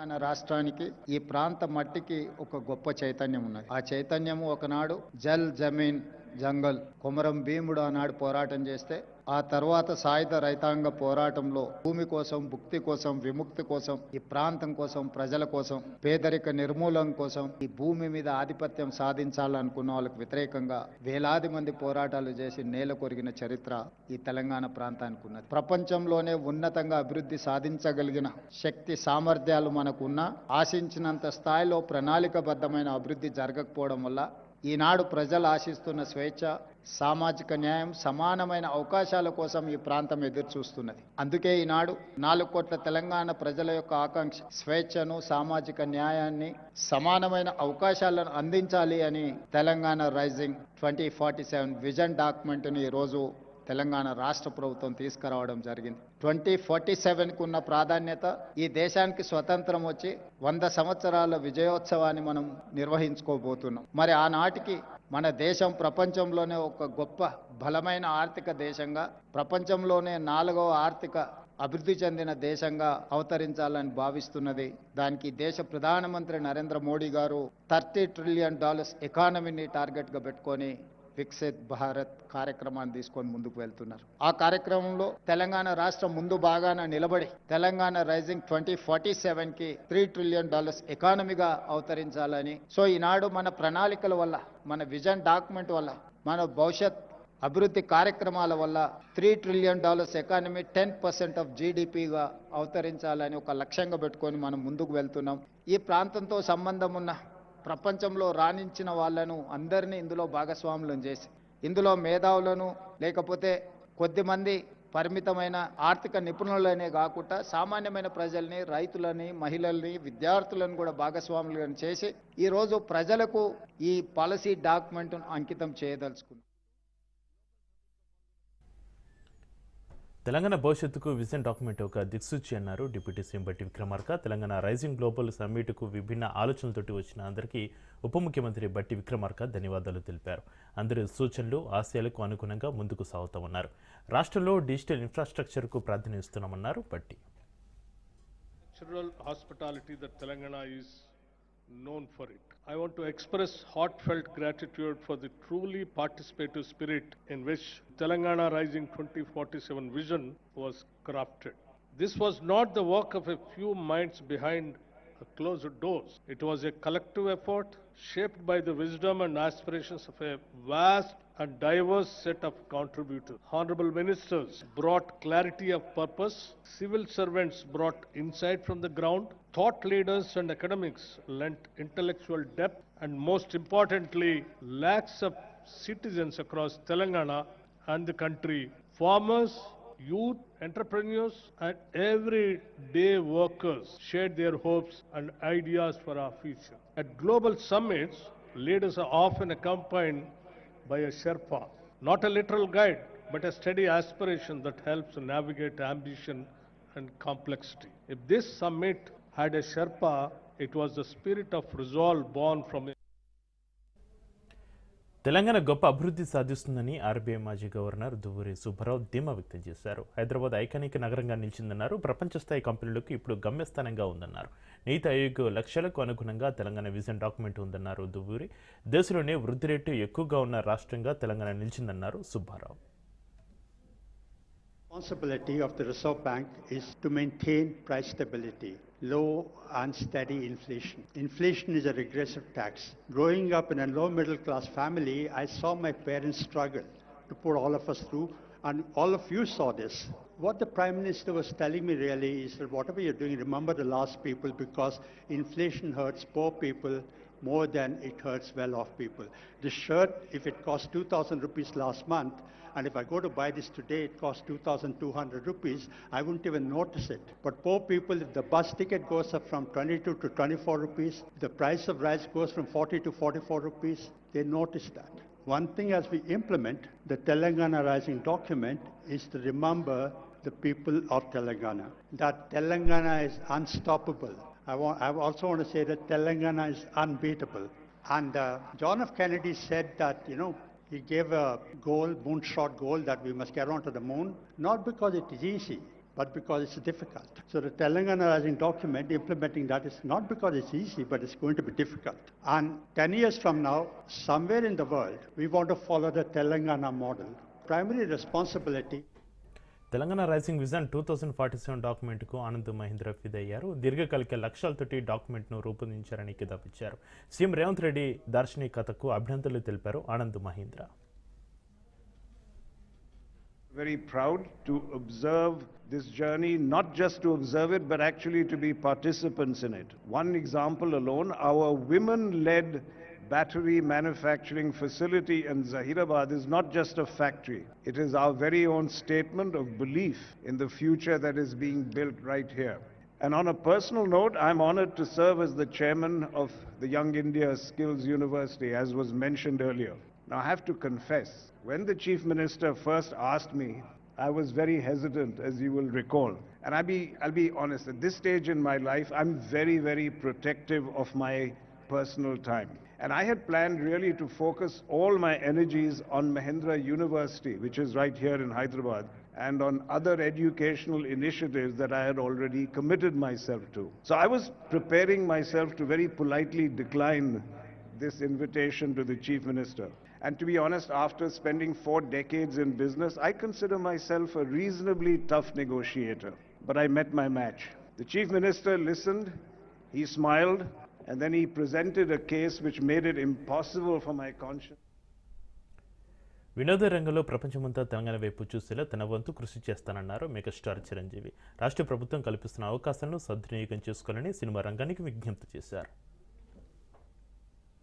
తెలంగాణ రాష్ట్రానికి ఈ ప్రాంత మట్టికి ఒక గొప్ప చైతన్యం ఉన్నది. ఆ చైతన్యము ఒకనాడు జల్ జమీన్ జంగల్. కొమరం భీముడు ఆనాడు పోరాటం చేస్తే ఆ తర్వాత సాయుధ రైతాంగ పోరాటంలో భూమి కోసం భుక్తి కోసం విముక్తి కోసం ఈ ప్రాంతం కోసం ప్రజల కోసం పేదరిక నిర్మూలన కోసం ఈ భూమి మీద ఆధిపత్యం సాధించాలనుకున్న వాళ్ళకు వ్యతిరేకంగా వేలాది మంది పోరాటాలు చేసి నేల కొరిగిన చరిత్ర ఈ తెలంగాణ ప్రాంతానికి ఉన్నది. ప్రపంచంలోనే ఉన్నతంగా అభివృద్ధి సాధించగలిగిన శక్తి సామర్థ్యాలు మనకున్నా ఆశించినంత స్థాయిలో ప్రణాళికబద్ధమైన అభివృద్ధి జరగకపోవడం వల్ల ఈనాడు ప్రజలు ఆశిస్తున్న స్వేచ్ఛ సామాజిక న్యాయం సమానమైన అవకాశాల కోసం ఈ ప్రాంతం ఎదురు చూస్తున్నది అందుకే ఈనాడు నాలుగు కోట్ల తెలంగాణ ప్రజల యొక్క ఆకాంక్ష స్వేచ్ఛను సామాజిక న్యాయాన్ని సమానమైన అవకాశాలను అందించాలి అని Telangana rising twenty forty seven vision డాక్యుమెంట్ని ఈరోజు తెలంగాణ రాష్ట్ర ప్రభుత్వం తీసుకురావడం జరిగింది. ట్వంటీ ఫార్టీ సెవెన్కు ఉన్న ప్రాధాన్యత ఈ దేశానికి స్వతంత్రం వచ్చి వంద సంవత్సరాల విజయోత్సవాన్ని మనం నిర్వహించుకోబోతున్నాం. మరి ఆనాటికి మన దేశం ప్రపంచంలోనే ఒక గొప్ప బలమైన ఆర్థిక దేశంగా ప్రపంచంలోనే నాలుగవ ఆర్థిక అభివృద్ధి చెందిన దేశంగా అవతరించాలని భావిస్తున్నది దానికి దేశ ప్రధానమంత్రి నరేంద్ర మోడీ గారు థర్టీ ట్రిలియన్ డాలర్స్ ఎకానమీని టార్గెట్గా పెట్టుకొని వికసిత్ భారత్ కార్యక్రమాన్ని తీసుకొని ముందుకు వెళ్తున్నారు. ఆ కార్యక్రమంలో తెలంగాణ రాష్ట్రం ముందు బాగాన నిలబడి తెలంగాణ రైజింగ్ ట్వంటీ ఫార్టీ సెవెన్కి త్రీ ట్రిలియన్ డాలర్స్ ఎకానమీగా అవతరించాలని సో ఈనాడు మన ప్రణాళికల వల్ల మన విజన్ డాక్యుమెంట్ వల్ల మన భవిష్యత్ అభివృద్ధి కార్యక్రమాల వల్ల three trillion dollars economy ten percent of జీడిపిగా అవతరించాలని ఒక లక్ష్యంగా పెట్టుకొని మనం ముందుకు వెళ్తున్నాం. ఈ ప్రాంతంతో సంబంధం ఉన్న ప్రపంచంలో రాణించిన వాళ్ళను అందరినీ ఇందులో భాగస్వాములను చేసి ఇందులో మేధావులను లేకపోతే కొద్దిమంది పరిమితమైన ఆర్థిక నిపుణులనే కాకుండా సామాన్యమైన ప్రజల్ని రైతులని మహిళల్ని విద్యార్థులను కూడా భాగస్వాములను చేసి ఈరోజు ప్రజలకు ఈ పాలసీ డాక్యుమెంట్ను అంకితం చేయదలుచుకుంది తెలంగాణ భవిష్యత్తుకు విజన్ డాక్యుమెంట్ ఒక దిక్సూచి అన్నారు deputy CM Bhatti Vikramarka. Telangana rising global సమ్మిట్కు విభిన్న ఆలోచనలతోటి వచ్చిన అందరికీ ఉప ముఖ్యమంత్రి బట్టి విక్రమార్క ధన్యవాదాలు తెలిపారు. అందరి సూచనలు ఆశయాలకు అనుగుణంగా ముందుకు సాగుతామన్నారు. రాష్ట్రంలో డిజిటల్ ఇన్ఫ్రాస్ట్రక్చర్కు ప్రాధాన్యస్తున్నామన్నారు బట్టి. Natural hospitality that Telangana is known. I want to express heartfelt gratitude for the truly participative spirit in which Telangana Rising 2047 vision was crafted. This was not the work of a few minds behind closed doors. It was a collective effort shaped by the wisdom and aspirations of a vast and diverse set of contributors. Honorable ministers brought clarity of purpose, civil servants brought insight from the ground, thought leaders and academics lent intellectual depth, and most importantly, lakhs of citizens across Telangana and the country, farmers, youth, entrepreneurs, and everyday workers shared their hopes and ideas for our future. At global summits, leaders are often accompanied by a Sherpa, not a literal guide, but a steady aspiration that helps navigate ambition and complexity. If this summit had a Sherpa, it was the spirit of resolve born from Telangana గొప్ప అభివృద్ధి సాధిస్తుందని RBI మాజీ governor Duvvuri Subbarao ధీమా వ్యక్తం చేశారు. Hyderabad iconic నగరంగా నిలిచిందన్నారు. ప్రపంచస్థాయి కంపెనీలకు ఇప్పుడు గమ్యస్థానంగా ఉందన్నారు. నీతి ఆయోగ్ లక్ష్యాలకు అనుగుణంగా తెలంగాణ విజన్ డాక్యుమెంట్ ఉందన్నారు దువ్వూరి. దేశంలోనే వృద్ధి రేటు ఎక్కువగా ఉన్న రాష్ట్రంగా Telangana నిలిచిందన్నారు Subbarao. Responsibility of the Reserve Bank is to maintain price stability, low and steady inflation. Inflation is a regressive tax. Growing up in a low middle class family, I saw my parents struggle to put all of us through, and all of you saw this. What the Prime Minister was telling me really is that whatever you're doing, remember the last people because inflation hurts poor people more than it hurts well-off people. The shirt, if it cost 2,000 rupees last month, and if I go to buy this today, it costs 2,200 rupees, I wouldn't even notice it. But poor people, if the bus ticket goes up from 22 to 24 rupees, the price of rice goes from 40 to 44 rupees, they notice that. One thing as we implement the Telangana Rising document is to remember the people of Telangana. That Telangana is unstoppable. I, want, I also want to say that Telangana is unbeatable. And uh, John F. Kennedy said that, you know, he gave a goal, moonshot goal, that we must get onto the moon, not because it is easy, but because it's difficult. So the Telangana Rising document, implementing that is not because it's easy, but it's going to be difficult. And 10 years from now, somewhere in the world, we want to follow the Telangana model. Primary responsibility Telangana rising vision two thousand forty seven డాక్యుమెంట్కు Anand Mahindra ఫిదయ్యారు దీర్ఘకాలిక లక్ష్యాలతోటి డాక్యుమెంట్ను రూపొందించారని కితాబిచ్చారు CM Revanth Reddy దార్శనికతకు అభినందనలు తెలిపారు Anand Mahindra very proud to observe this journey, not just to observe it, but actually to be participants in it. One example alone, our women-led battery manufacturing facility in Zahirabad is not just a factory. It is our very own statement of belief in the future that is being built right here. And on a personal note, I'm honored to serve as the chairman of the Young India Skills University, as was mentioned earlier. Now, I have to confess, when the chief minister first asked me, I was very hesitant, as you will recall. And I'll be, I'll be honest, at this stage in my life, I'm very, very protective of my personal time. And I had planned really to focus all my energies on Mahindra University, which is right here in Hyderabad, and on other educational initiatives that I had already committed myself to. So I was preparing myself to very politely decline this invitation to the Chief Minister. And to be honest, after spending four decades in business, I consider myself a reasonably tough negotiator. But I met my match. The Chief Minister listened, he smiled, and then he presented a case which made it impossible for my conscience. వినోద రంగంలో ప్రపంచమంతా తెలంగాణ వైపు చూసేలా తన వంతు కృషి చేస్తానన్నారు megastar Chiranjeevi రాష్ట్ర ప్రభుత్వం కల్పిస్తున్న అవకాశాలను సద్వినియోగం చేసుకోవాలని సినిమా రంగానికి విజ్ఞప్తి చేశారు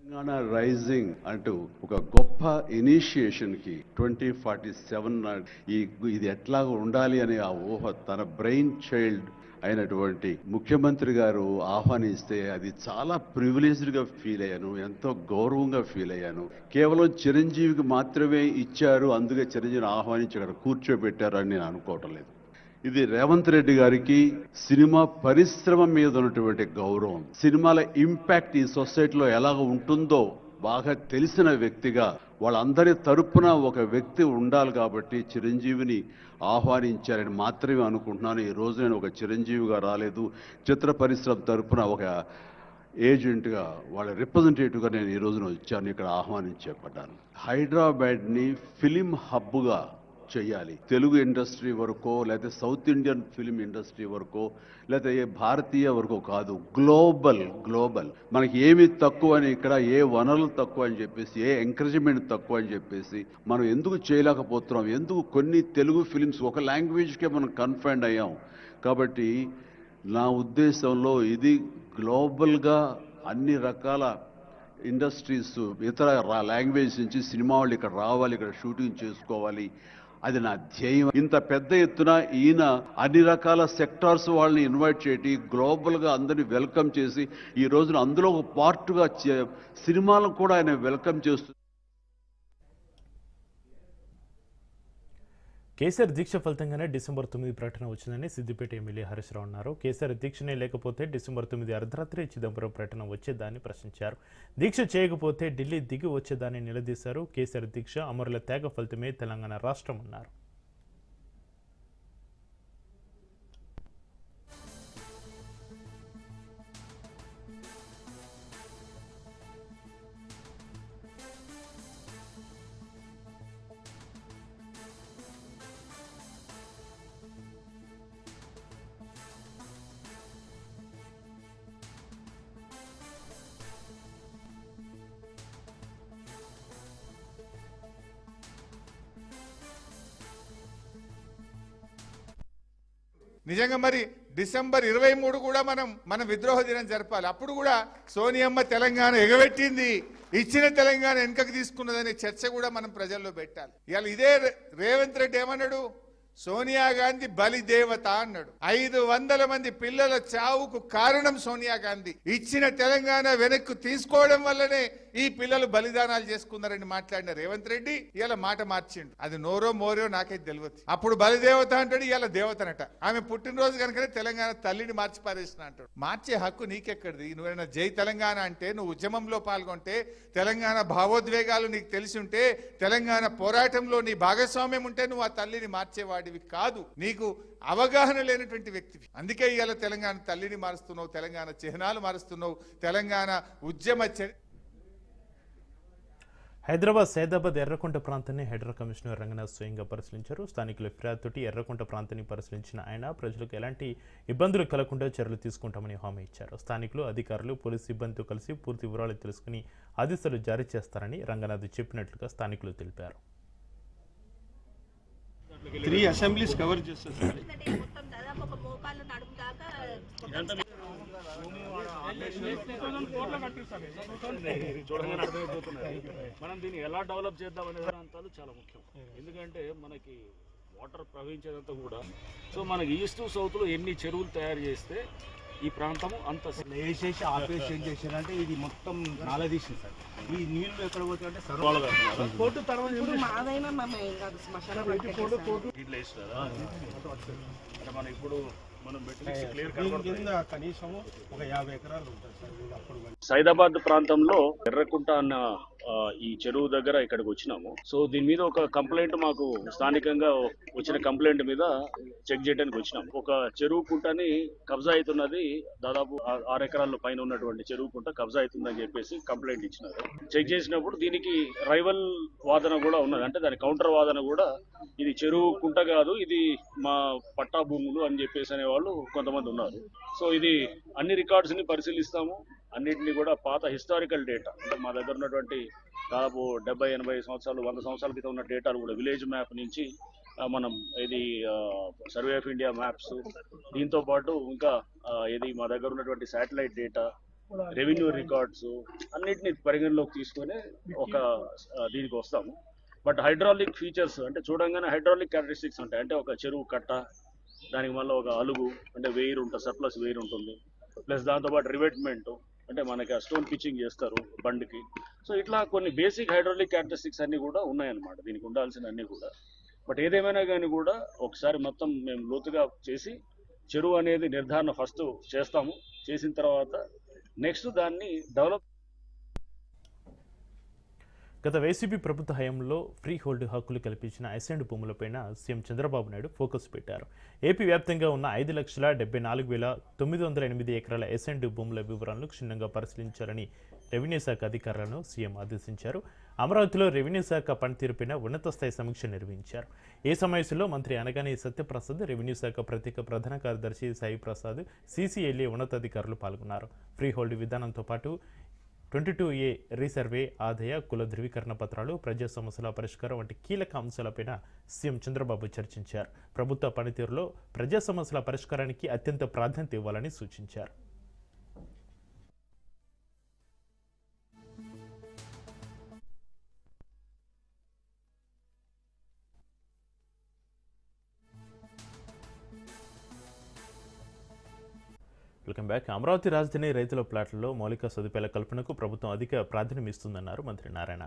తెలంగాణ రైజింగ్ అంటూ ఒక గొప్ప ఇనిషియేషన్కి ట్వంటీ ఫార్టీ సెవెన్ ఈ ఇది ఎట్లా ఉండాలి అనే ఆ ఊహ తన బ్రెయిన్ చైల్డ్ అయినటువంటి ముఖ్యమంత్రి గారు ఆహ్వానిస్తే అది చాలా ప్రివిలేజ్డ్గా ఫీల్ అయ్యాను ఎంతో గౌరవంగా ఫీల్ అయ్యాను. కేవలం చిరంజీవికి మాత్రమే ఇచ్చారు అందుకే చిరంజీవిని ఆహ్వానించి అక్కడ కూర్చోబెట్టారు అని నేను అనుకోవటం లేదు. ఇది రేవంత్ రెడ్డి గారికి సినిమా పరిశ్రమ మీద ఉన్నటువంటి గౌరవం. సినిమాల ఇంపాక్ట్ ఈ సొసైటీలో ఎలాగ ఉంటుందో బాగా తెలిసిన వ్యక్తిగా వాళ్ళందరి తరపున ఒక వ్యక్తి ఉండాలి కాబట్టి చిరంజీవిని ఆహ్వానించారని మాత్రమే అనుకుంటున్నాను. ఈ రోజు నేను ఒక చిరంజీవిగా రాలేదు. చిత్ర పరిశ్రమ తరపున ఒక ఏజెంట్గా వాళ్ళ రిప్రజెంటేటివ్గా నేను ఈ రోజున వచ్చాను. ఇక్కడ ఆహ్వానించబడ్డాను. హైదరాబాద్ని ఫిలిం హబ్గా చేయాలి. తెలుగు ఇండస్ట్రీ వరకో లేకపోతే సౌత్ ఇండియన్ ఫిలిం ఇండస్ట్రీ వరకో లేకపోతే ఏ భారతీయ వరకో కాదు గ్లోబల్ గ్లోబల్. మనకి ఏమి తక్కువ అని ఇక్కడ ఏ వనరులు తక్కువ అని చెప్పేసి ఏ ఎంకరేజ్మెంట్ తక్కువ అని చెప్పేసి మనం ఎందుకు చేయలేకపోతున్నాం? ఎందుకు కొన్ని తెలుగు ఫిలిమ్స్ ఒక లాంగ్వేజ్కే మనం కన్ఫైండ్ అయ్యాం? కాబట్టి నా ఉద్దేశంలో ఇది గ్లోబల్గా అన్ని రకాల ఇండస్ట్రీస్ ఇతర లాంగ్వేజ్ నుంచి సినిమా వాళ్ళు ఇక్కడ రావాలి ఇక్కడ షూటింగ్ చేసుకోవాలి. అది నా ధ్యేయం. ఇంత పెద్ద ఎత్తున ఈయన అన్ని రకాల సెక్టార్స్ వాళ్ళని ఇన్వైట్ చేయటి గ్లోబల్గా అందరినీ వెల్కమ్ చేసి ఈ రోజున అందులో ఒక పార్ట్గా సినిమాలను కూడా ఆయన వెల్కమ్ చేస్తూ కేసీఆర్ దీక్ష ఫలితంగానే డిసెంబర్ తొమ్మిది ప్రకటన వచ్చిందని సిద్దిపేట ఎమ్మెల్యే హరీష్ రావు అన్నారు. కేసీఆర్ దీక్షనే లేకపోతే డిసెంబర్ తొమ్మిది అర్ధరాత్రి చిదంబరం ప్రకటన వచ్చేదాన్ని ప్రశ్నించారు. దీక్ష చేయకపోతే ఢిల్లీ దిగి వచ్చేదాన్ని నిలదీశారు. కేసీఆర్ దీక్ష అమరుల త్యాగ ఫలితమే తెలంగాణ రాష్ట్రం అన్నారు. నిజంగా మరి డిసెంబర్ ఇరవై మూడు కూడా మనం మన విద్రోహ దినం జరపాలి. అప్పుడు కూడా సోనియమ్మ తెలంగాణ ఎగబెట్టింది. ఇచ్చిన తెలంగాణ వెనుకకు తీసుకున్నదనే చర్చ కూడా మనం ప్రజల్లో పెట్టాలి. ఇవాళ ఇదే రేవంత్ రెడ్డి ఏమన్నాడు? సోనియా గాంధీ బలి దేవత అన్నాడు. ఐదు వందల మంది పిల్లల చావుకు కారణం సోనియా గాంధీ. ఇచ్చిన తెలంగాణ వెనక్కు తీసుకోవడం వల్లనే ఈ పిల్లలు బలిదానాలు చేసుకున్నారని మాట్లాడిన రేవంత్ రెడ్డి ఇలా మాట మార్చిండు. అది నోరో మోరో నాకైతే తెలియదు అప్పుడు బలిదేవత అంటాడు ఇలా దేవతనట. ఆమె పుట్టినరోజు కనుకనే తెలంగాణ తల్లిని మార్చి పారేసిన అంటాడు. మార్చే హక్కు నీకెక్కడిది? నువ్వైనా జై తెలంగాణ అంటే నువ్వు ఉద్యమంలో పాల్గొంటే తెలంగాణ భావోద్వేగాలు నీకు తెలిసి ఉంటే తెలంగాణ పోరాటంలో నీ భాగస్వామ్యం ఉంటే నువ్వు ఆ తల్లిని మార్చేవాడివి కాదు. నీకు అవగాహన లేనటువంటి వ్యక్తివి. అందుకే ఇవాళ తెలంగాణ తల్లిని మారుస్తున్నావు తెలంగాణ చిహ్నాలు మారుస్తున్నావు తెలంగాణ ఉద్యమ చరి- హైదరాబాద్ సైదాబాద్ ఎర్రకుంట ప్రాంతాన్ని హైడ్రా కమిషనర్ రంగనాథ్ స్వయంగా పరిశీలించారు. స్థానికుల ఫిర్యాదుతోటి ఎర్రకుంట ప్రాంతాన్ని పరిశీలించిన ఆయన ప్రజలకు ఎలాంటి ఇబ్బందులు కలగకుండా చర్యలు తీసుకుంటామని హామీ ఇచ్చారు. స్థానికులు అధికారులు పోలీసు సిబ్బందితో కలిసి పూర్తి వివరాలు తెలుసుకుని ఆదేశాలు జారీ చేస్తారని రంగనాథ్ చెప్పినట్లుగా స్థానికులు తెలిపారు. త్రీ అసెంబ్లీస్ కవర్ చేస్తారు సార్ ఎందుకంటే మొత్తం దాదాపు ఒక మోకాళ్ళు నడుము దాకా చూడగానే మనం దీన్ని ఎలా డెవలప్ చేద్దాం అనే ప్రాంతాలు చాలా ముఖ్యం. ఎందుకంటే మనకి వాటర్ ప్రవహించేదంతా కూడా సో మనకి ఈస్ట్ సౌత్లో ఎన్ని చెరువులు తయారు చేస్తే ఈ ప్రాంతం అంత వేసేసి ఆపేసి ఏం చేశారంటే ఇది మొత్తం నాల తీసింది సార్. ఈ నీళ్ళు ఎక్కడ పోతాయంటే సర్వ సర్వాలుగా అంటున్నారు. కోర్టు తర్వాత ఇట్లా వేస్తారా? అంటే మనం ఇప్పుడు మనం పెట్టిన క్లియర్ దీని కింద కనీసం ఒక యాభై ఎకరాలు ఉంటుంది సార్ ఇది అప్పుడు సైదాబాద్ ప్రాంతంలో ఎర్రకుంట అన్న ఈ చెరువు దగ్గర ఇక్కడికి వచ్చినాము. సో దీని మీద ఒక కంప్లైంట్ మాకు స్థానికంగా వచ్చిన కంప్లైంట్ మీద చెక్ చేయడానికి వచ్చినాం ఒక చెరువు కుంటని కబ్జా అవుతున్నది దాదాపు ఆ- ఆరు ఎకరాల పైన ఉన్నటువంటి చెరువు కుంట కబ్జా అవుతుందని చెప్పేసి కంప్లైంట్ ఇచ్చినారు. చెక్ చేసినప్పుడు దీనికి రైవల్ వాదన కూడా ఉన్నది. అంటే దాని కౌంటర్ వాదన కూడా ఇది చెరువు కుంట కాదు ఇది మా పట్టా భూములు అని చెప్పేసి అనేవాళ్ళు కొంతమంది ఉన్నారు. సో ఇది అన్ని రికార్డ్స్ని పరిశీలిస్తాము. అన్నింటినీ కూడా పాత హిస్టారికల్ డేటా అంటే మా దగ్గర ఉన్నటువంటి దాదాపు డెబ్బై ఎనభై సంవత్సరాలు వంద సంవత్సరాల క్రితం ఉన్న డేటాలు కూడా విలేజ్ మ్యాప్ నుంచి మనం ఇది సర్వే ఆఫ్ ఇండియా మ్యాప్స్ దీంతో పాటు ఇంకా ఇది మా దగ్గర ఉన్నటువంటి శాటిలైట్ డేటా రెవెన్యూ రికార్డ్స్ అన్నిటిని పరిగణలోకి తీసుకొని ఒక దీనికి వస్తాము. బట్ హైడ్రాలిక్ ఫీచర్స్ అంటే చూడంగానే హైడ్రాలిక్ క్యారెక్టరిస్టిక్స్ ఉంటాయి. అంటే ఒక చెరువు కట్ట దానికి మళ్ళీ ఒక అలుగు అంటే వెయిర్ ఉంటుంది సర్ప్లస్ వెయిర్ ఉంటుంది. ప్లస్ దాంతోపాటు రివెట్మెంట్ అంటే మనకి ఆ స్టోన్ పిచ్చింగ్ చేస్తారు బండికి. సో ఇట్లా కొన్ని బేసిక్ హైడ్రాలిక్ క్యారెక్టరిస్టిక్స్ అన్నీ కూడా ఉన్నాయన్నమాట. దీనికి ఉండాల్సిన అన్ని కూడా. బట్ ఏదేమైనా కానీ కూడా ఒకసారి మొత్తం మేము లోతుగా చేసి చెరువు అనేది నిర్ధారణ ఫస్ట్ చేస్తాము. చేసిన తర్వాత నెక్స్ట్ దాన్ని డెవలప్ గత వైసీపీ ప్రభుత్వ హయాంలో ఫ్రీ హోల్డ్ హక్కులు కల్పించిన ఐసెండ్ భూములపైన సీఎం చంద్రబాబు నాయుడు ఫోకస్ పెట్టారు. ఏపీ వ్యాప్తంగా ఉన్న ఐదు లక్షల డెబ్బై నాలుగు వేల తొమ్మిది వందల ఎనిమిది ఎకరాల ఎసెండ్ భూముల వివరాలను క్షుణ్ణంగా పరిశీలించాలని రెవెన్యూ శాఖ అధికారులను సీఎం ఆదేశించారు. అమరావతిలో రెవెన్యూ శాఖ పనితీరుపైన ఉన్నత స్థాయి సమీక్ష నిర్వహించారు. ఈ సమావేశంలో మంత్రి అనగానే సత్యప్రసాద్ రెవెన్యూ శాఖ ప్రత్యేక ప్రధాన కార్యదర్శి సాయి ప్రసాద్ సీసీఎల్ఏ ఉన్నతాధికారులు పాల్గొన్నారు. ఫ్రీ హోల్డ్ విధానంతో పాటు ట్వంటీ టూ ఏ రీసర్వే ఆదాయ కుల ధృవీకరణ పత్రాలు ప్రజా సమస్యల పరిష్కారం వంటి కీలక అంశాలపైన సీఎం చంద్రబాబు చర్చించారు. ప్రభుత్వ పనితీరులో ప్రజా సమస్యల పరిష్కారానికి అత్యంత ప్రాధాన్యత ఇవ్వాలని సూచించారు. Welcome back. అమరావతి రాజధాని రైతుల ప్లాట్లలో మౌలిక సదుపాయాల కల్పనకు ప్రభుత్వం అధిక ప్రాధాన్యం ఇస్తుందన్నారు మంత్రి నారాయణ.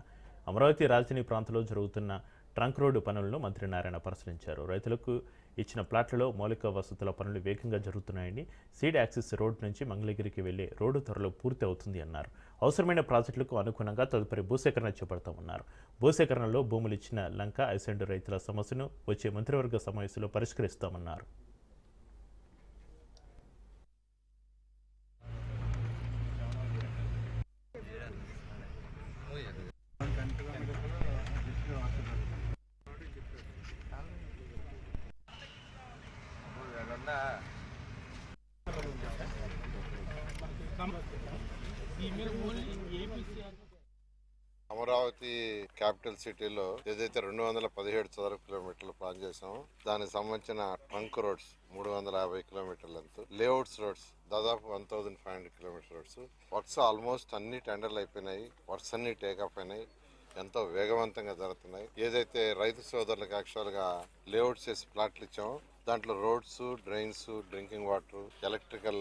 అమరావతి రాజధాని ప్రాంతంలో జరుగుతున్న ట్రంక్ రోడ్డు పనులను మంత్రి నారాయణ పరిశీలించారు. రైతులకు ఇచ్చిన ప్లాట్లలో మౌలిక వసతుల పనులు వేగంగా జరుగుతున్నాయని సీడ్ యాక్సిస్ రోడ్ నుంచి మంగళగిరికి వెళ్ళే రోడ్డు త్వరలో పూర్తి అవుతుంది అన్నారు. అవసరమైన ప్రాజెక్టులకు అనుగుణంగా తదుపరి భూసేకరణ చేపడతామన్నారు. భూసేకరణలో భూములు ఇచ్చిన లంక ఐసెండ్ రైతుల సమస్యను వచ్చే మంత్రివర్గ సమావేశంలో పరిష్కరిస్తామన్నారు. అమరావతి క్యాపిటల్ సిటీలో ఏదైతే రెండు వందల పదిహేడు చదరపు కిలోమీటర్లు ప్లాన్ చేసామో దానికి సంబంధించిన ట్రంక్ రోడ్స్ మూడు వందల యాభై కిలోమీటర్ల లెంత్ లేఅవుట్స్ రోడ్స్ దాదాపు one thousand five hundred kilometer roads works almost అన్ని టెండర్లు అయిపోయినాయి వర్క్స్ అన్ని టేక్ అయినాయి. ఎంతో వేగవంతంగా జరుగుతున్నాయి. ఏదైతే రైతు సోదరులకు యాక్చువల్గా లేఅవుట్స్ చేసి ప్లాట్లు ఇచ్చామో దాంట్లో roads drains drinking water electrical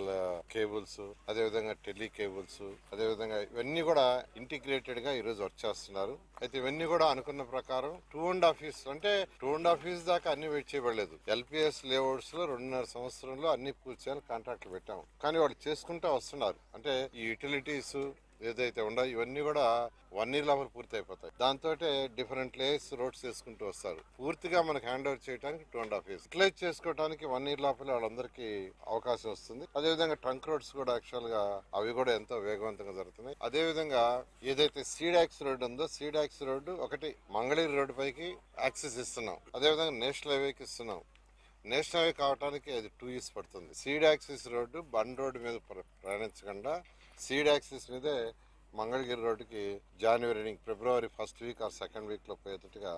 cables అదేవిధంగా టెలి కేబుల్స్ అదేవిధంగా ఇవన్నీ కూడా ఇంటిగ్రేటెడ్గా ఈరోజు వర్క్ చేస్తున్నారు. అయితే ఇవన్నీ కూడా అనుకున్న ప్రకారం టూ అండ్ హాఫ్ ఇయర్స్ అంటే టూ అండ్ హాఫ్ ఇయర్స్ దాకా అన్ని వెయిట్ చేయబడలేదు. ఎల్పిఎస్ లేఅవుట్స్లో రెండున్నర సంవత్సరంలో అన్ని పూర్తి చేయాలని కాంట్రాక్ట్లు పెట్టాము. కానీ వాళ్ళు చేసుకుంటూ వస్తున్నారు. అంటే ఈ యూటిలిటీస్ ఏదైతే ఉండో ఇవన్నీ కూడా వన్ ఇయర్ లోపల పూర్తి అయిపోతాయి దాంతో డిఫరెంట్ లేయర్స్ రోడ్స్ వేసుకుంటూ వస్తారు. పూర్తిగా మనకు హ్యాండ్ ఓవర్ చేయడానికి two and half years utilise చేసుకోవడానికి వన్ ఇయర్ లోపల వాళ్ళందరికీ అవకాశం వస్తుంది. అదేవిధంగా ట్రంక్ రోడ్స్ కూడా యాక్చువల్గా అవి కూడా ఎంతో వేగవంతంగా జరుగుతున్నాయి. అదేవిధంగా ఏదైతే సీడాక్స్ రోడ్ ఉందో సీడాక్స్ రోడ్డు ఒకటి మంగళగిరి రోడ్డు పైకి యాక్సెస్ ఇస్తున్నాం. అదేవిధంగా నేషనల్ హైవేకి ఇస్తున్నాం. నేషనల్ హైవే కావడానికి అది టూ ఇయర్స్ పడుతుంది. Seed access road bund road మీద ప్ర- ప్రయాణించకుండా సీడ్ యాక్సిస్ మీదే మంగళగిరి రోడ్డుకి జనవరి ఫిబ్రవరి ఫస్ట్ వీక్ ఆర్ సెకండ్ వీక్లో పోయేటట్టుగా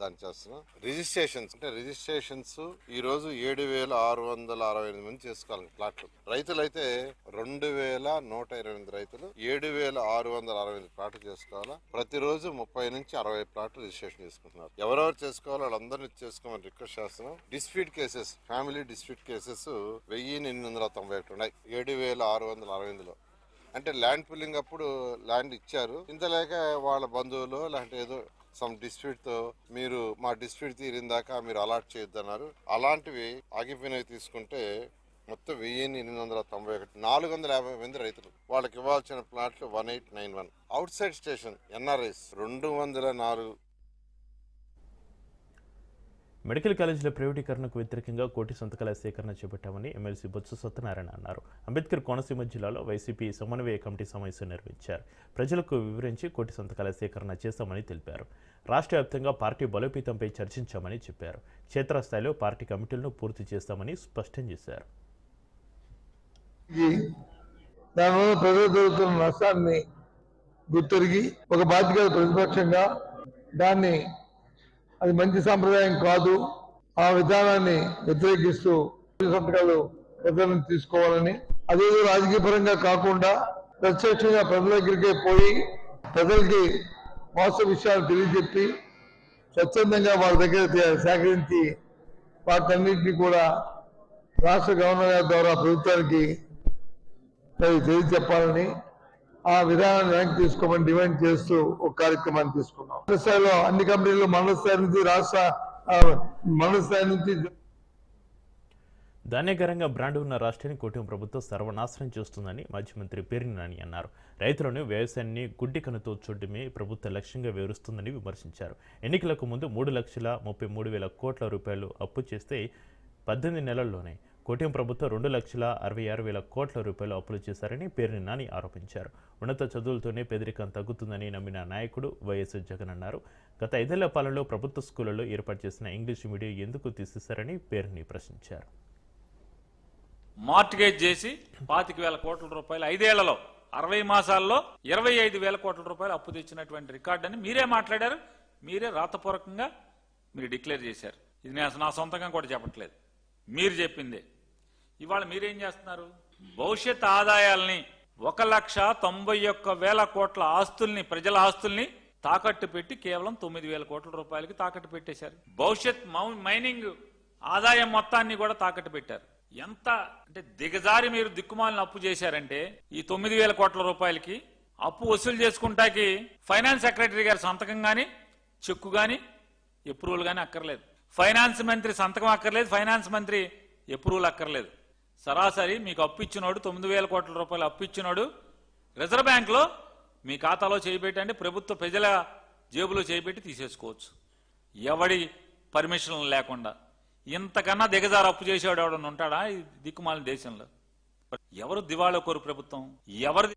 దాన్ని చేస్తున్నాం. రిజిస్ట్రేషన్స్ అంటే రిజిస్ట్రేషన్స్ ఈ రోజు ఏడు వేల ఆరు వందల అరవై ఎనిమిది మంది చేసుకోవాలి ప్లాట్లు. రైతులైతే రెండు వేల నూట ఇరవై ఎనిమిది రైతులు ఏడు వేల ఆరు వందల అరవై ఎనిమిది ప్లాట్లు చేసుకోవాలా? ప్రతిరోజు ముప్పై నుంచి అరవై ప్లాట్లు రిజిస్ట్రేషన్ చేసుకుంటున్నారు. ఎవరెవరు చేసుకోవాలో వాళ్ళందరినీ చేసుకోమని రిక్వెస్ట్ చేస్తున్నాం. Dispute cases family dispute cases వెయ్యి ఎనిమిది వందల తొంభై ఒకటి ఉన్నాయి. ఏడు వేల ఆరు వందల అరవై ఎనిమిదిలో. అంటే ల్యాండ్ పిల్లింగ్ అప్పుడు ల్యాండ్ ఇచ్చారు. ఇంతలేక వాళ్ళ బంధువులు లేదంటే ఏదో సమ్ డిస్ప్యూట్తో మీరు మా డిస్ప్యూట్ తీరిందాక మీరు అలాట్ చేయొద్దన్నారు. అలాంటివి ఆగిపోయినవి తీసుకుంటే మొత్తం వెయ్యి ఎనిమిది వందల తొంభై ఒకటి నాలుగు వందల యాభై మంది రైతులు వాళ్ళకి ఇవ్వాల్సిన ప్లాట్లు one eight nine one outside station NRS రెండు వందల నాలుగు మెడికల్ కాలేజీల ప్రైవేటీకరణకు వ్యతిరేకంగా కోటి సంతకాల సేకరణ చేపట్టామని ఎమ్మెల్సీ బొత్స సత్యనారాయణ అన్నారు. అంబేద్కర్ కోనసీమ జిల్లాలో వైసీపీ సమన్వయ కమిటీ సమావేశం నిర్వహించారు. ప్రజలకు వివరించి కోటి సంతకాల సేకరణ చేస్తామని తెలిపారు. రాష్ట్ర వ్యాప్తంగా పార్టీ బలోపేతంపై చర్చించామని చెప్పారు. క్షేత్రస్థాయిలో పార్టీ కమిటీలను పూర్తి చేస్తామని స్పష్టం చేశారు. దానివల్ల ప్రజలు జరుగుతున్న నష్టాన్ని గుర్తెరిగి ఒక బాధ్యత ప్రతిపక్షంగా దాన్ని అది మంచి సాంప్రదాయం కాదు. ఆ విధానాన్ని వ్యతిరేకిస్తూ సంతకాలు ప్రజలను తీసుకోవాలని. అదే రాజకీయ పరంగా కాకుండా ప్రత్యక్షంగా ప్రజల దగ్గరికే పోయి ప్రజలకి వాస్తవ విషయాలు తెలియజెప్పి స్వచ్ఛందంగా వాళ్ళ దగ్గర సేకరించి వాటన్నింటినీ కూడా రాష్ట్ర గవర్నర్ గారి ద్వారా ప్రభుత్వానికి తెలియజెప్పాలని ఆ విధానాన్ని వెనక్కి తీసుకోమని డిమాండ్ చేస్తూ ఒక కార్యక్రమాన్ని తీసుకున్నాం. మండల స్థాయిలో అన్ని కంపెనీలు మండల స్థాయి నుంచి రాష్ట్ర మండల స్థాయి నుంచి ధాన్యకరంగా బ్రాండ్ ఉన్న రాష్ట్రాన్ని కూటమి ప్రభుత్వం సర్వనాశనం చేస్తుందని మాజీ మంత్రి పేర్ని నాని అన్నారు. రైతులను వ్యవసాయాన్ని గుడ్డి కనుతో చూడటమే ప్రభుత్వ లక్ష్యంగా వివరిస్తుందని విమర్శించారు. ఎన్నికలకు ముందు మూడు లక్షల ముప్పై మూడు వేల కోట్ల రూపాయలు అప్పు చేస్తే పద్దెనిమిది నెలల్లోనే కూటమి ప్రభుత్వం రెండు లక్షల అరవై ఆరు వేల కోట్ల రూపాయలు అప్పులు చేశారని పేర్ని నాని ఆరోపించారు. ఉన్నత చదువులతోనే పేదరికం తగ్గుతుందని నమ్మిన నాయకుడు వైఎస్ జగన్ అన్నారు. గత ఐదేళ్ళ పాలనలో ప్రభుత్వ స్కూళ్ళలో ఏర్పాటు చేసిన ఇంగ్లీష్ మీడియం ఎందుకు తీసేశారని పేర్ని ప్రశ్నించారు. మార్టిగేజ్ చేసి పాతిక వేల కోట్ల రూపాయలు ఐదేళ్ళలో అరవై మాసాల్లో ఇరవై ఐదు వేల కోట్ల రూపాయలు అప్పు తెచ్చినటువంటి రికార్డని అని మీరే మాట్లాడారు. మీరే రాతపూర్వకంగా మీరు డిక్లేర్ చేశారు. ఇది నేను నా సొంతంగా కూడా చెప్పట్లేదు. మీరు చెప్పిందే. ఇవాళ మీరేం చేస్తున్నారు? భవిష్యత్ ఆదాయాల్ని ఒక లక్ష తొంభై ఒక్క వేల కోట్ల ఆస్తుల్ని ప్రజల ఆస్తుల్ని తాకట్టు పెట్టి కేవలం తొమ్మిది వేల కోట్ల రూపాయలకి తాకట్టు పెట్టేశారు. భవిష్యత్ మౌ- మైనింగ్ ఆదాయం మొత్తాన్ని కూడా తాకట్టు పెట్టారు. ఎంత అంటే దిగజారి మీరు దిక్కుమాలను అప్పు చేశారంటే ఈ తొమ్మిది వేల కోట్ల రూపాయలకి అప్పు వసూలు చేసుకుంటాకి ఫైనాన్స్ సెక్రటరీ గారి సంతకం గాని చెక్కు గాని అప్రూవల్ గాని అక్కర్లేదు. ఫైనాన్స్ మంత్రి సంతకం అక్కర్లేదు ఫైనాన్స్ మంత్రి అప్రూవల్ అక్కర్లేదు. సరాసరి మీకు అప్పు ఇచ్చినోడు తొమ్మిది వేల కోట్ల రూపాయలు అప్పు ఇచ్చినోడు రిజర్వ్ బ్యాంక్లో మీ ఖాతాలో చేయబెట్టండి ప్రభుత్వ ప్రజల జేబులో చేయబెట్టి తీసేసుకోవచ్చు. ఎవడి పర్మిషన్లు లేకుండా. ఇంతకన్నా దిగజారు అప్పు చేసేవాడు ఎవడన్నా ఉంటాడా? ఈ దిక్కుమాలిన దేశంలో. ఎవరు దివాళా కోరు ప్రభుత్వం? ఎవరిది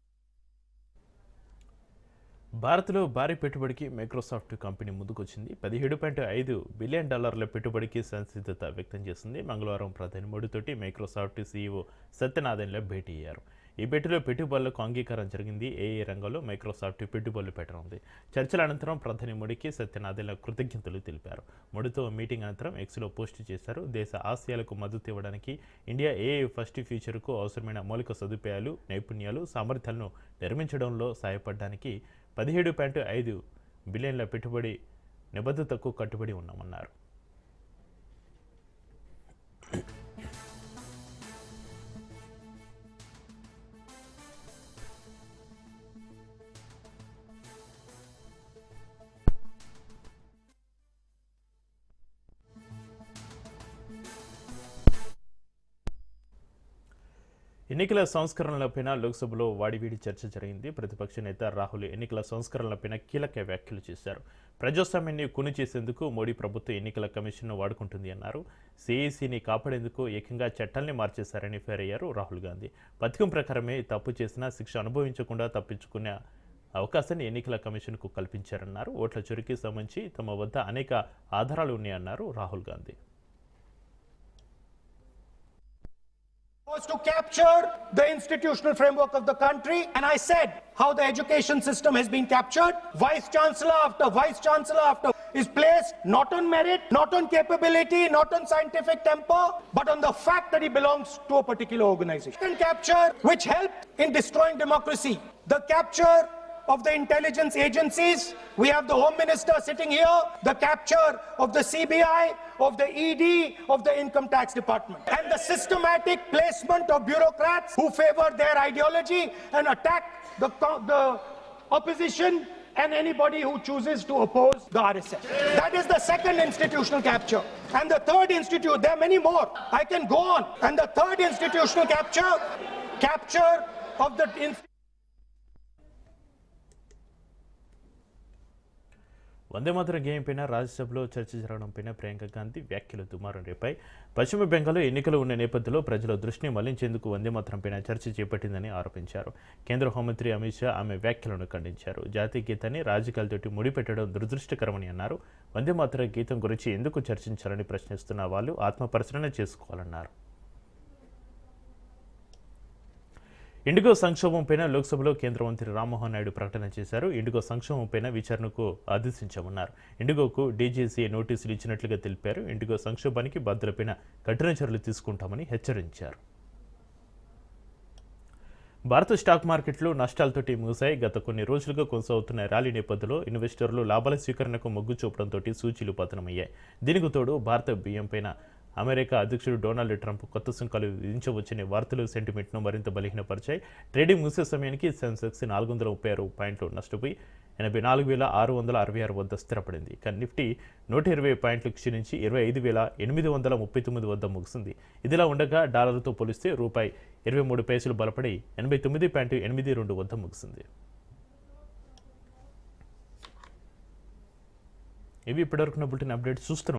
భారత్లో భారీ పెట్టుబడికి మైక్రోసాఫ్ట్ కంపెనీ ముందుకొచ్చింది. పదిహేడు పాయింట్ ఐదు బిలియన్ డాలర్ల పెట్టుబడికి సంసిద్ధత వ్యక్తం చేసింది. మంగళవారం ప్రధాని మోడీతోటి మైక్రోసాఫ్ట్ సీఈఓ సత్యనారాయణలో భేటీ అయ్యారు. ఈ భేటీలో పెట్టుబడులకు అంగీకారం జరిగింది. ఏఏ రంగంలో మైక్రోసాఫ్ట్ పెట్టుబడులు పెట్టనుంది చర్చల అనంతరం ప్రధాని మోడీకి సత్యనాథన్ల కృతజ్ఞతలు తెలిపారు. మోడీతో మీటింగ్ అనంతరం ఎక్స్లో పోస్ట్ చేశారు. దేశ ఆశయాలకు మద్దతు ఇవ్వడానికి ఇండియా ఏఏ ఫస్ట్ ఫ్యూచర్కు అవసరమైన మౌలిక సదుపాయాలు నైపుణ్యాలు సామర్థ్యాలను నిర్మించడంలో సహాయపడడానికి పదిహేడు పాయింట్ ఐదు బిలియన్ల పెట్టుబడి నిబద్ధతకు కట్టుబడి ఉన్నామన్నారు. ఎన్నికల సంస్కరణలపైన లోక్సభలో వాడివీడి చర్చ జరిగింది. ప్రతిపక్ష నేత రాహుల్ ఎన్నికల సంస్కరణలపైన కీలక వ్యాఖ్యలు చేశారు. ప్రజాస్వామ్యాన్ని కుని చేసేందుకు మోడీ ప్రభుత్వం ఎన్నికల కమిషన్ను వాడుకుంటుంది అన్నారు. సిఈసిని కాపాడేందుకు ఏకంగా చట్టాల్ని మార్చేశారని ఫైర్ అయ్యారు రాహుల్ గాంధీ. పథకం ప్రకారమే తప్పు చేసినా శిక్ష అనుభవించకుండా తప్పించుకునే అవకాశాన్ని ఎన్నికల కమిషన్కు కల్పించారన్నారు. ఓట్ల చురుకీ సంబంధించి తమ వద్ద అనేక ఆధారాలు ఉన్నాయన్నారు Rahul Gandhi. Was to capture the institutional framework of the country. And I said how the education system has been captured. Vice Chancellor after Vice Chancellor after is placed not on merit, not on capability, not on scientific temper, but on the fact that he belongs to a particular organization. And capture which helped in destroying democracy. The capture of the intelligence agencies. We have the Home Minister sitting here, the capture of the CBI, of the ED, of the Income Tax Department, and the systematic placement of bureaucrats who favor their ideology and attack the, the opposition and anybody who chooses to oppose the RSS. That is the second institutional capture. And the third institute, there are many more. I can go on. And the third institutional capture, capture of the వందే మాత్రం game పైన రాజ్యసభలో చర్చ జరగడంపైన ప్రియాంక గాంధీ వ్యాఖ్యలు దుమారం రేపాయి. పశ్చిమ బెంగాల్లో ఎన్నికలు ఉన్న నేపథ్యంలో ప్రజల దృష్టిని మళ్ళించేందుకు వందే మాతరం పైన చర్చ చేపట్టిందని ఆరోపించారు. కేంద్ర హోంమంత్రి అమిత్ షా ఆమె వ్యాఖ్యలను ఖండించారు. జాతీయ గీతాన్ని రాజకీయాలతోటి ముడిపెట్టడం దురదృష్టకరమని అన్నారు. వందే మాత్రం గీతం గురించి ఎందుకు చర్చించాలని ప్రశ్నిస్తున్న వాళ్ళు ఆత్మపరిశీలన చేసుకోవాలన్నారు. ఇండిగో సంక్షోభంపైన లోక్సభలో కేంద్ర మంత్రి రామ్మోహన్ నాయుడు ప్రకటన చేశారు. ఇండిగో సంక్షోభంపైన విచారణకు ఆదేశించామన్నారు ఇండిగోకు డీజీసీ నోటీసులు ఇచ్చినట్లుగా తెలిపారు. ఇండిగో సంక్షోభానికి బాధ్యులపైన కఠిన చర్యలు తీసుకుంటామని హెచ్చరించారు. భారత స్టాక్ మార్కెట్లు నష్టాలతోటి మూసాయి గత కొన్ని రోజులుగా కొనసాగుతున్న ర్యాలీ నేపథ్యంలో ఇన్వెస్టర్లు లాభాల స్వీకరణకు మొగ్గు చూపడంతో సూచీలు పతనమయ్యాయి. దీనికి తోడు భారత బియ్యంపైన అమెరికా అధ్యక్షుడు డొనాల్డ్ ట్రంప్ కొత్త సుంకాలు విధించవచ్చనే వార్తలు సెంటిమెంట్ను మరింత బలహీనపరిచాయి. ట్రేడింగ్ ముగిసే సమయానికి సెన్సెక్స్ నాలుగు వందల ముప్పై ఆరు పాయింట్లు నష్టపోయి ఎనభై నాలుగు వేల ఆరు వందల అరవై ఆరు వద్ద స్థిరపడింది. కానీ నిఫ్టీ నూట ఇరవై పాయింట్లు క్షీణించి ఇరవై ఐదు వేల ఎనిమిది వందల ముప్పై తొమ్మిది వద్ద ముగిసింది. ఇదిలా ఉండగా డాలర్తో పోలిస్తే రూపాయి ఇరవై మూడు పైసలు బలపడి ఎనభై తొమ్మిది పాయింట్ ఎనిమిది రెండు వద్ద ముగిసింది. ఇవి ఇప్పటివరకు బులెటిన్ అప్డేట్ చూస్తున్నాం.